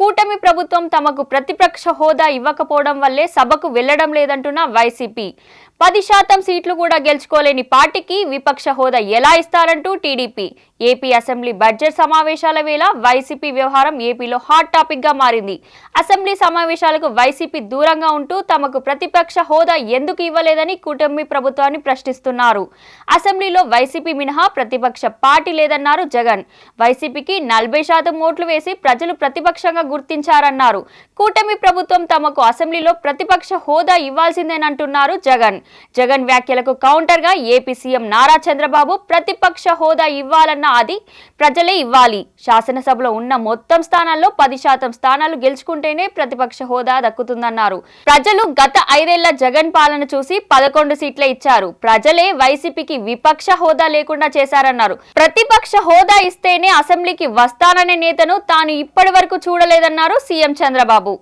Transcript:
కూటమి ప్రభుత్వం తమకు ప్రతిపక్ష హోదా ఇవ్వకపోవడం వల్లే సభకు వెళ్ళడం లేదంటున్న వైసీపీ. పది శాతం సీట్లు కూడా గెలుచుకోలేని పార్టీకి విపక్ష హోదా ఎలా ఇస్తారంటూ టీడీపీ. ఏపీ అసెంబ్లీ బడ్జెట్ సమావేశాల వేళ వైసీపీ వ్యవహారం ఏపీలో హాట్ టాపిక్గా మారింది. అసెంబ్లీ సమావేశాలకు వైసీపీ దూరంగా ఉంటూ తమకు ప్రతిపక్ష హోదా ఎందుకు ఇవ్వలేదని కూటమి ప్రభుత్వాన్ని ప్రశ్నిస్తున్నారు. అసెంబ్లీలో వైసీపీ మినహా ప్రతిపక్ష పార్టీ లేదన్నారు జగన్. వైసీపీకి నలభై శాతం ఓట్లు వేసి ప్రజలు ప్రతిపక్షంగా గుర్తించారన్నారు. కూటమి ప్రభుత్వం తమకు అసెంబ్లీలో ప్రతిపక్ష హోదా ఇవ్వాల్సిందేనంటున్నారు జగన్. జగన్ వ్యాఖ్యలకు కౌంటర్గా ఏపీ సీఎం నారా చంద్రబాబు ప్రతిపక్ష హోదా ఇవ్వాలన్న అది ప్రజలే ఇవ్వాలి. శాసనసభలో ఉన్న మొత్తం స్థానాల్లో పది శాతం స్థానాలు గెలుచుకుంటేనే ప్రతిపక్ష హోదా దక్కుతుందన్నారు. ప్రజలు గత ఐదేళ్ళ జగన్ పాలన చూసి పదకొండు సీట్లే ఇచ్చారు. ప్రజలే వైసీపీకి విపక్ష హోదా లేకుండా చేశారన్నారు. ప్రతిపక్ష హోదా ఇస్తేనే అసెంబ్లీకి వస్తాననే నేతను తాను ఇప్పటి వరకు లేదన్నారు సీఎం చంద్రబాబు.